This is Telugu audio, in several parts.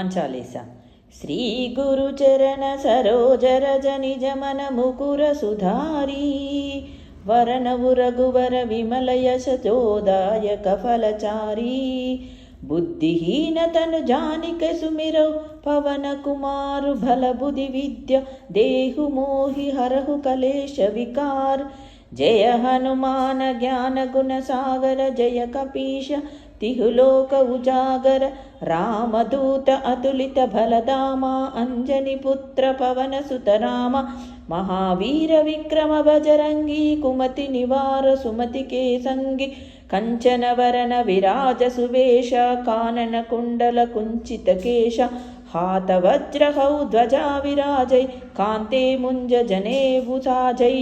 చాలీస? శ్రీ గురు చరణ సరోజర నిజ మన ముకుర సుధారీ. వరణవు రఘువర విమల యశోదాయక ఫలచారీ. బుద్ధిహీనతను జానిక సుమిరౌ పవన కుమారు బల బుధి విద్య దేహు మోహి హరహు కలేశ వికార్. జయ హనుమాన జ్ఞాన గుణ సాగర జయ కపీశ తిహులోక ఉజాగర రామదూత అతులిత బలదామా అంజని పుత్ర పవన సుతరామ మహావీర విక్రమ బజరంగి కుమతి నివార సుమతి కేసంగి కంచనవరన విరాజ సువేష కానన కుండల కుంచిత కేశ హాత వజ్రహౌ ధ్వజా విరాజై కాంతే ముంజ జనేభుసాజై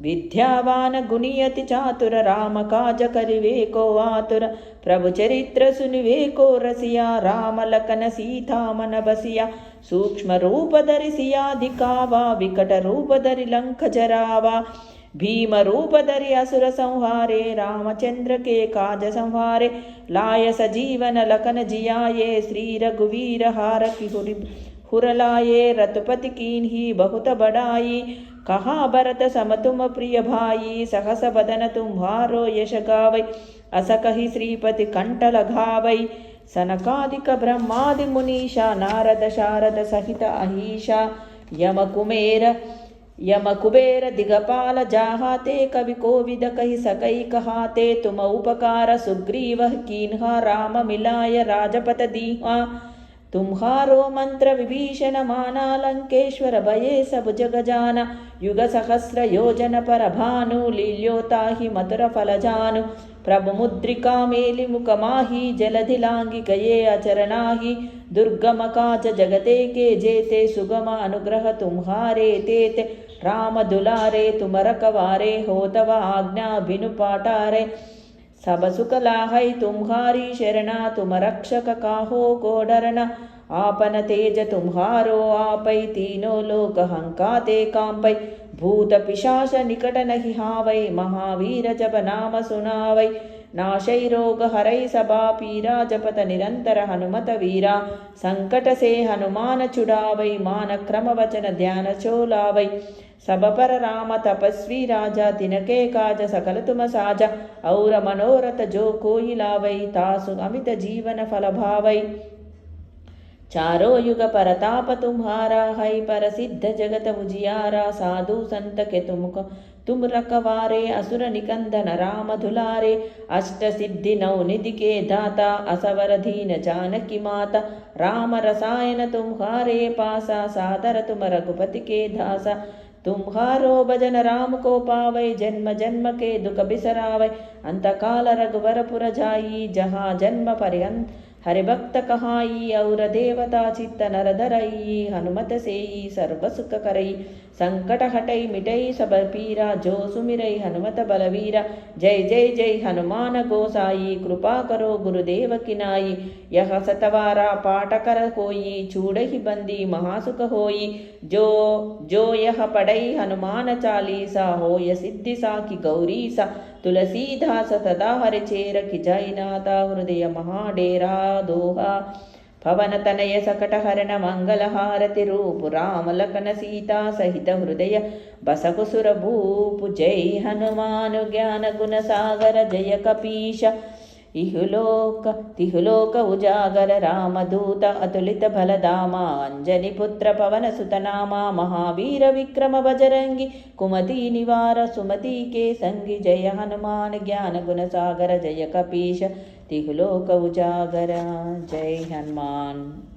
విద్యావాన గుణియతి చాతుర రామ కాజ కరివేకో ఆతుర. ప్రభు చరిత్ర సునివేకో రసియా. రామలకన సీతామన బసియా. సూక్ష్మ రూపధరి సియాధికావా వికట రూపధరి లంక జరావా. భీమ రూపధరి అసుర సంహారే. రామచంద్రకే కాజ సంహారే. లాయ సజీవన లకన జియాయే. శ్రీ రఘువీర హారకి హురి हुरलाये रतुपति कीन्ही बहुत बड़ाई कहा भरत समतुम प्रिय भाई सहस बदन तुम्हारो यश गावै अस कहि श्रीपति कंठ लगावै सनकादिक ब्रह्मादि मुनीषा नारद शारद सहित अहीशा यम कुमेर यम कुबेर दिगपाल जाहाते कवि कोविद कहि सकई कहाते तुम उपकार सुग्रीव कीन्हा राम मिलाय राजपत दीहा तुम्हारो मंत्र विभीषण माना लंकेश्वर भये सब जग युग सहस्र योजन पर भानु लील्योता ही मधुर फल जानु प्रभु मुद्रिका मेलि मुख माही जलधि लांगी गए दुर्गम काज जगते के जेते सुगम अनुग्रह तुम्हारे तेते राम दुलारे तुम रखवारे हो तव आज्ञा बिनु पाटारे सब सुख लाहै तुम्हारी शरणा तुम रक्षक काहो को डरना आपन तेज तुम्हारो आपै तीनों लोक हंकाते कांपै भूत पिशाच निकट नहीं हावै महावीर जब नाम सुनावै नाशै रोग हरै सबा पीरा जपत निरंतर हनुमत वीरा संकट से हनुमान छुड़ावै मान क्रम वचन ध्यान चोलावै सब पर राम तपस्वी राजा तिनके काज सकल तुम साजा और मनोरथ जो कोई लावै तासु अमित जीवन फल भावै चारो युग परताप तुम्हारा है पर सिद्ध जगत उजियारा साधु संत के तुमको तुम रखवारे असुर निकंदन राम दुलारे अष्ट सिद्धि नौ निधि के दाता असवर दीन जानकी माता राम रसायन तुम्हारे पासा सादर तुम रघुपति के दासा तुम्हारो भजन राम को पावै जन्म जन्म के दुख बिसरावै अंत काल रघुवर पुर जाई जहाँ जन्म पर्यंत హరిభక్త కహాయి ఔర దేవతా చిత్త నరధరయి హనుమత సేయి సర్వసుఖకరై సంకట హటై మిటై సబపీర జో సుమిరై హనుమత బలవీర జై జై జై హనుమాన గోసాయి కృపాకరో గురుదేవకినాయి యహ సతవారా పాటకర హోయి చూడహి బంది మహాసుఖ హోయి జో జో యహ పడై హనుమాన చాలీస హోయ సిద్ధి సాకి గౌరీస తులసీదాస సదా హరిచేరకి జైనాథ హృదయ మహాడేరా. दोहा। पवनतनय सकटहरणमङ्गलहारति रूप बसकुसुरभूपु जय हनुमानुज्ञानगुणसागर जय कपीश। ఇహులోక తిహులోక ఉజాగర రామదూత అతులిత బలధామ అంజని పుత్ర పవన సుతనామ మహావీర విక్రమ బజరంగి కుమతి నివార సుమతి కే సంగి జయ హనుమాన్ జ్ఞాన గుణసాగర జయ కపీష తిహులోక ఉజాగర జై హనుమాన్.